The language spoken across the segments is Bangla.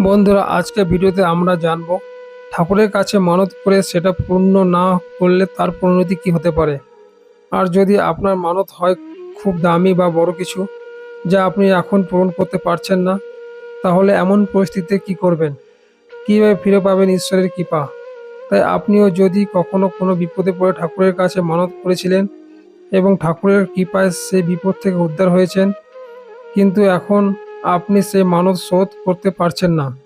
বন্ধুরা, আজকে ভিডিওতে আমরা জানব ঠাকুরের কাছে মানত করে সেটা পূর্ণ না করলে তার পরিণতি কী হতে পারে? আর যদি আপনার মানত হয় খুব দামি বা বড় কিছু যা আপনি এখন পূরণ করতে পারছেন না, তাহলে এমন পরিস্থিতিতে কি করবেন? কীভাবে ফিরে পাবেন ঈশ্বরের কৃপা? তাই আপনিও যদি কখনো কোনো বিপদে পড়ে ঠাকুরের কাছে মানত করেছিলেন এবং ঠাকুরের কৃপায় সেই বিপদ থেকে উদ্ধার হয়েছেন, কিন্তু এখন আপনি সেই মানত শোধ করতে পারছেন না।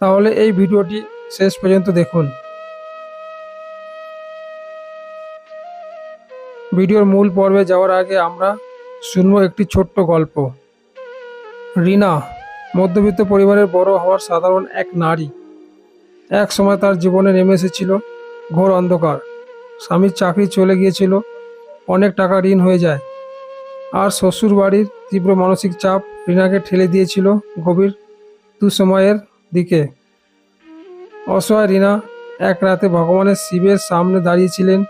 তাহলে এই ভিডিওটি শেষ পর্যন্ত দেখুন। ভিডিওর মূল পর্বে যাওয়ার আগে আমরা শুনব একটি ছোট্ট গল্প। রিনা, মধ্যবিত্ত পরিবারের বড় হওয়ার সাধারণ এক নারী। এক সময় তার জীবনে নেমে এসেছিল ঘোর অন্ধকার। স্বামীর চাকরি চলে গিয়েছিল, অনেক টাকা ঋণ হয়ে যায়। আর শ্বশুর বাড়ির তীব্র মানসিক চাপ রিনাকে ঠেলে দিয়েছিল গভীর দুঃসময়ের দিকে। অসহায় রিনা এক রাতে ভগবানের শিবের সামনে দাঁড়িয়েছিলেন।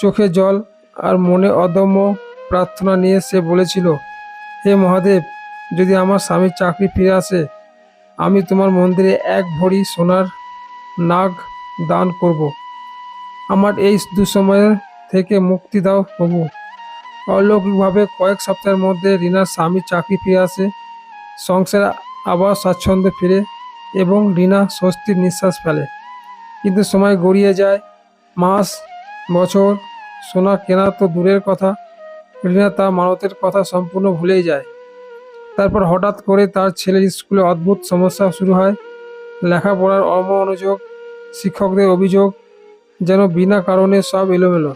চোখে জল আর মনে অদম্য প্রার্থনা নিয়ে সে বলেছিল, হে মহাদেব, যদি আমার স্বামীর চাকরি ফিরে আসে, আমি তোমার মন্দিরে এক ভরি সোনার নাগ দান করব। আমার এই দুঃসময়ের থেকে মুক্তি দাও প্রভু। অলৌকিকভাবে কয়েক সপ্তাহের মধ্যে রিনার স্বামীর চাকরি ফিরে আসে, সংসারে আবার স্বাচ্ছন্দ্যে ফিরে এবং রিনা স্বস্তির নিঃশ্বাস ফেলে। কিন্তু সময় গড়িয়ে যায়, মাস, বছর, সোনা কেনা তো দূরের কথা, রিনা তার মানতের কথা সম্পূর্ণ ভুলেই যায়। তারপর হঠাৎ করে তার ছেলের স্কুলে অদ্ভুত সমস্যা শুরু হয়, লেখাপড়ার অমনোযোগ, শিক্ষকদের অভিযোগ যেন বিনা কারণে সব এলোমেলো।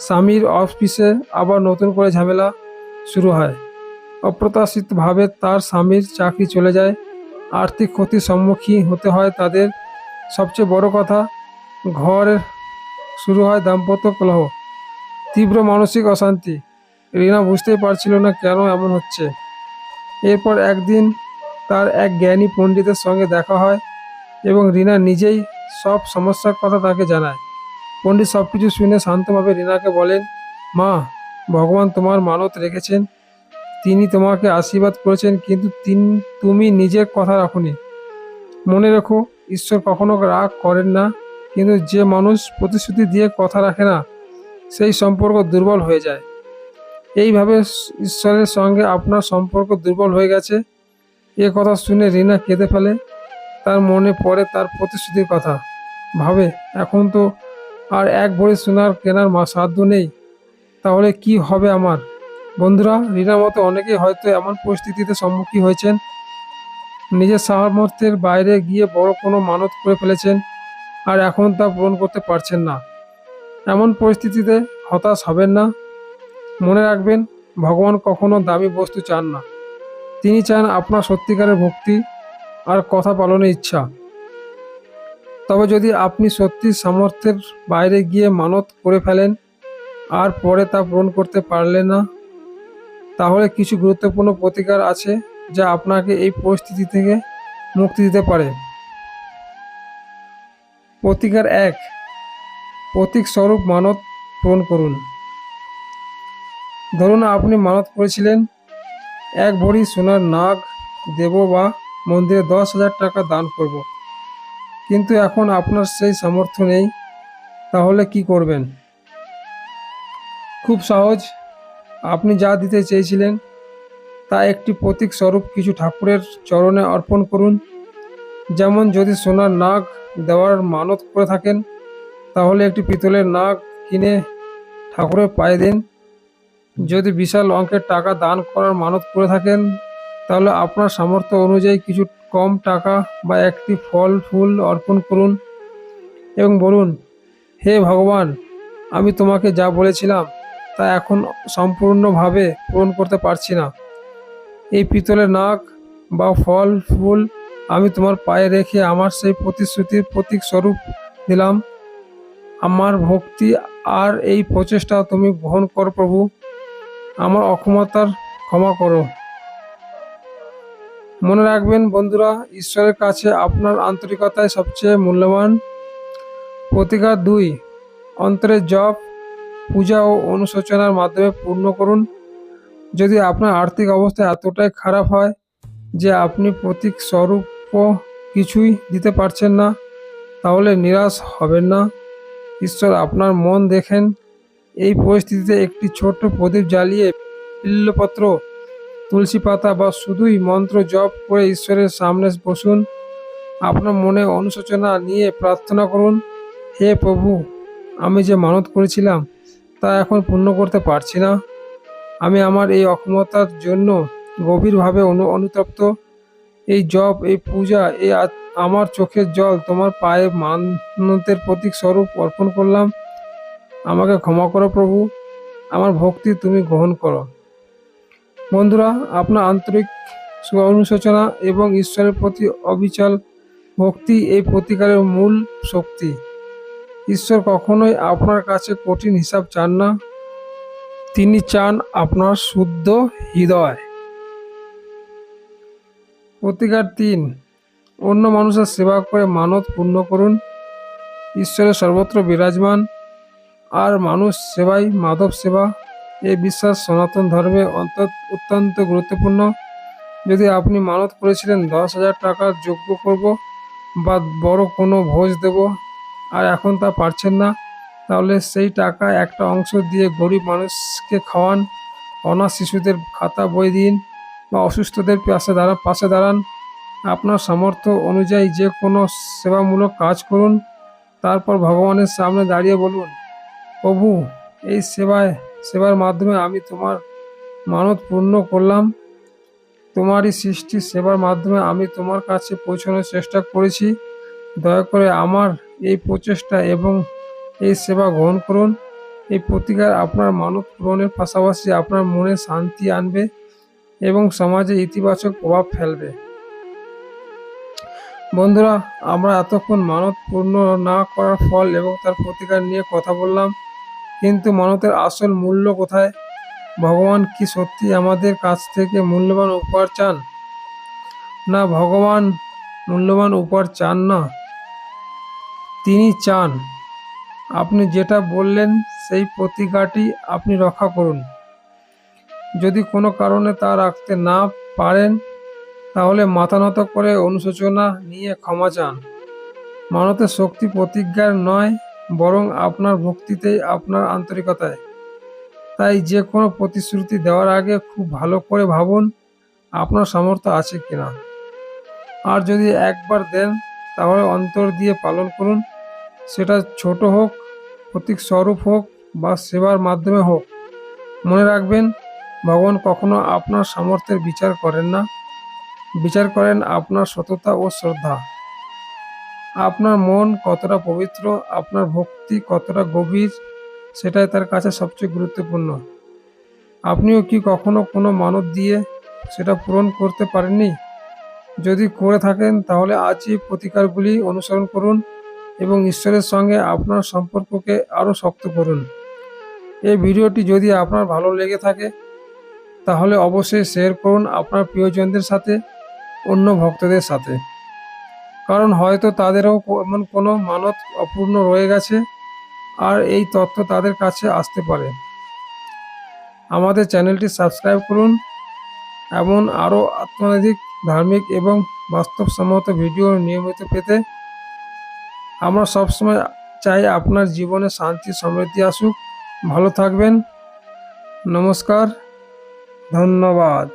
স্বামীর অফিসে আবার নতুন করে ঝামেলা শুরু হয়। অপ্রত্যাশিতভাবে তার স্বামীর চাকরি চলে যায়। আর্থিক ক্ষতির সম্মুখীন হতে হয় তাদের। সবচেয়ে বড় কথা, ঘরে শুরু হয় দাম্পত্য কলহ, তীব্র মানসিক অশান্তি। রিনা বুঝতেই পারছিল না কেন এমন হচ্ছে। এরপর একদিন তার এক জ্ঞানী পণ্ডিতের সঙ্গে দেখা হয় এবং রিনা নিজেই সব সমস্যার কথা তাকে জানায়। পণ্ডিত সব কিছু শুনে শান্তভাবে রিনাকে বলেন, মা, ভগবান তোমার মানত রেখেছেন। তিনি তোমাকে আশীর্বাদ করেছেন, কিন্তু তুমি নিজের কথা রাখুনি। মনে রেখো, ঈশ্বর কখনো রাগ করেন না, কিন্তু যে মানুষ প্রতিশ্রুতি দিয়ে কথা রাখে না, সেই সম্পর্ক দুর্বল হয়ে যায়। এইভাবে ঈশ্বরের সঙ্গে আপনার সম্পর্ক দুর্বল হয়ে গেছে। এ কথা শুনে রিনা কেঁদে ফেলে। তার মনে পড়ে তার প্রতিশ্রুতির কথা। ভাবে, এখন তো আর এক ভরি সোনার কেনার মা সাধ্য নেই। তাহলে কি হবে আমার? বন্ধুরা, রিনার মতো অনেকেই হয়তো এমন পরিস্থিতিতে সম্মুখীন হয়েছেন। নিজের সামর্থ্যের বাইরে গিয়ে বড় কোনো মানত করে ফেলেছেন আর এখন তা পূরণ করতে পারছেন না। এমন পরিস্থিতিতে হতাশ হবেন না। মনে রাখবেন, ভগবান কখনো দামি বস্তু চান না। তিনি চান আপনার সত্যিকারের ভক্তি আর কথা পালনের ইচ্ছা। তবে যদি আপনি সত্যি সামর্থ্যের বাইরে গিয়ে মানত করে ফেলেন আর পরে তা পূরণ করতে পারলেন না, তাহলে কিছু গুরুত্বপূর্ণ প্রতিকার আছে যা আপনাকে এই পরিস্থিতি থেকে মুক্তি দিতে পারে। প্রতিকার এক, প্রতীক স্বরূপ মানত পূরণ করুন। ধরুন আপনি মানত করেছিলেন এক ভরি সোনার নাগ দেব বা মন্দিরে দশ হাজার টাকা দান করব। কিন্তু এখন আপনার সেই সামর্থ্য নেই, তাহলে কি করবেন? খুব সহজ, আপনি যা দিতে চেয়েছিলেন, তা একটি প্রতীক স্বরূপ কিছু ঠাকুরের চরণে অর্পণ করুন। যেমন যদি সোনার নাগ দেওয়ার মানত করে থাকেন, তাহলে একটি পিতলের নাগ কিনে ঠাকুরের পায়ে দিন। যদি বিশাল অঙ্কের টাকা দান করার মানত করে থাকেন, তাহলে আপনার সামর্থ্য অনুযায়ী কিছু কম টাকা বা একটি ফল, ফুল অর্পণ করুন এবং বলুন, হে ভগবান, আমি তোমাকে যা বলেছিলাম তা এখন সম্পূর্ণভাবে পূরণ করতে পারছি না। এই পিতলের নাক বা ফল, ফুল আমি তোমার পায়ে রেখে আমার সেই প্রতিশ্রুতির প্রতীক স্বরূপ দিলাম। আমার ভক্তি আর এই প্রচেষ্টা তুমি গ্রহণ করো প্রভু। আমার অক্ষমতার ক্ষমা করো। মনে রাখবেন বন্ধুরা, ঈশ্বরের কাছে আপনার আন্তরিকতাই সবচেয়ে মূল্যবান। প্রতিকার দুই, অন্তরের জপ, পূজা ও অনুশোচনার মাধ্যমে পূর্ণ করুন। যদি আপনার আর্থিক অবস্থা এতটাই খারাপ হয় যে আপনি প্রতীক স্বরূপ কিছুই দিতে পারছেন না, তাহলে নিরাশ হবেন না। ঈশ্বর আপনার মন দেখেন। এই পরিস্থিতিতে একটি ছোট্ট প্রদীপ জ্বালিয়ে বিল্লপত্র তুলসী পাতা বা শুধুই মন্ত্র জপ করে ঈশ্বরের সামনে বসুন। আপনার মনে অনুশোচনা নিয়ে প্রার্থনা করুন, হে প্রভু, আমি যে মানত করেছিলাম, তা এখন পূর্ণ করতে পারছি না। আমি আমার এই অক্ষমতার জন্য গভীরভাবে অনু, অনুতপ্ত। এই জপ, এই পূজা, এই আমার চোখের জল, তোমার পায়ে মানতের প্রতীক স্বরূপ অর্পণ করলাম। আমাকে ক্ষমা করো প্রভু। আমার ভক্তি তুমি গ্রহণ করো। বন্ধুরা, আপনার আন্তরিক অনুশোচনা এবং ঈশ্বরের প্রতি অবিচল ভক্তি এই প্রতিকারের মূল শক্তি। ঈশ্বর কখনোই আপনার কাছে কঠিন হিসাব চান না। তিনি চান আপনার শুদ্ধ হৃদয়। প্রতিকার তিন, অন্য মানুষের সেবা করে মানত পূর্ণ করুন। ঈশ্বরের সর্বত্র বিরাজমান। আর মানুষ সেবাই মাধব সেবা। এই বিশ্বাস সনাতন ধর্মে অত্যন্ত গুরুত্বপূর্ণ। যদি আপনি মানত করেছিলেন, দশ হাজার টাকা যোগ্য করব বা বড় কোনো ভোজ দেব আর এখন তা পারছেন না, তাহলে সেই টাকা একটা অংশ দিয়ে গরিব মানুষকে খাওয়ান, অনাথ শিশুদের খাতা বই দিন বা অসুস্থদের পাশে দাঁড়ান পাশে দাঁড়ান। আপনার সামর্থ্য অনুযায়ী যে কোনো সেবামূলক কাজ করুন, তারপর ভগবানের সামনে দাঁড়িয়ে বলুন, প্রভু, এই সেবায় সেবার মাধ্যমে আমি তোমার মানত পূর্ণ করলাম। তোমারই সৃষ্টি সেবার মাধ্যমে আমি তোমার কাছে পৌঁছানোর চেষ্টা করেছি। দয়া করে আমার এই প্রচেষ্টা এবং এই সেবা গ্রহণ করুন। এই প্রতিকার আপনার মানত পূরণের পাশাপাশি আপনার মনে শান্তি আনবে এবং সমাজে ইতিবাচক প্রভাব ফেলবে। বন্ধুরা, আমরা এতক্ষণ মানত পূর্ণ না করার ফল এবং তার প্রতিকার নিয়ে কথা বললাম। কিন্তু মানতের আসল মূল্য কোথায়? ভগবান কি সত্যি আমাদের কাছ থেকে মূল্যবান উপহার চান? না, ভগবান মূল্যবান উপহার চান না। তিনি চান। আপনি যেটা বললেন, সেই প্রতিজ্ঞাটি আপনি রক্ষা করুন। যদি কোনো কারণে তা রাখতে না পারেন, তাহলে মাথা নত করে অনুশোচনা নিয়ে ক্ষমা চান। মানতের শক্তি প্রতিজ্ঞার নয় বরং আপনার ভক্তিতেই, আপনার আন্তরিকতায়। তাই যে কোনো প্রতিশ্রুতি দেওয়ার আগে খুব ভালো করে ভাবুন, আপনার সামর্থ্য আছে কিনা। আর যদি একবার দেন, তাহলে অন্তর দিয়ে পালন করুন। সেটা ছোট হোক, প্রতীক স্বরূপ হোক বা সেবার মাধ্যমে হোক। মনে রাখবেন, ভগবান কখনো আপনার সামর্থ্যের বিচার করেন না। বিচার করেন আপনার সততা ও শ্রদ্ধা। আপনার মন কতটা পবিত্র, আপনার ভক্তি কতটা গভীর, সেটাই তার কাছে সবচেয়ে গুরুত্বপূর্ণ। আপনিও কি কখনো কোনো মানত দিয়ে সেটা পূরণ করতে পারেননি? যদি করে থাকেন, তাহলে আজই প্রতিকারগুলি অনুসরণ করুন এবং ঈশ্বরের সঙ্গে আপনার সম্পর্ককে আরও শক্ত করুন। এই ভিডিওটি যদি আপনার ভালো লেগে থাকে, তাহলে অবশ্যই শেয়ার করুন আপনার প্রিয়জনদের সাথে, অন্য ভক্তদের সাথে। কারণ হয়তো তাদেরও এমন কোনো মানত অপূর্ণ রয়ে গেছে আর এই তথ্য তাদের কাছে আসতে পারে। আমাদের চ্যানেলটি সাবস্ক্রাইব করুন, এমন আরও আত্মনৈতিক ধার্মিক এবং বাস্তবসম্মত ভিডিও নিয়মিত পেতে আমরা সবসময় চাই আপনার জীবনে শান্তি, সমৃদ্ধি আসুক। ভালো থাকবেন। নমস্কার। ধন্যবাদ।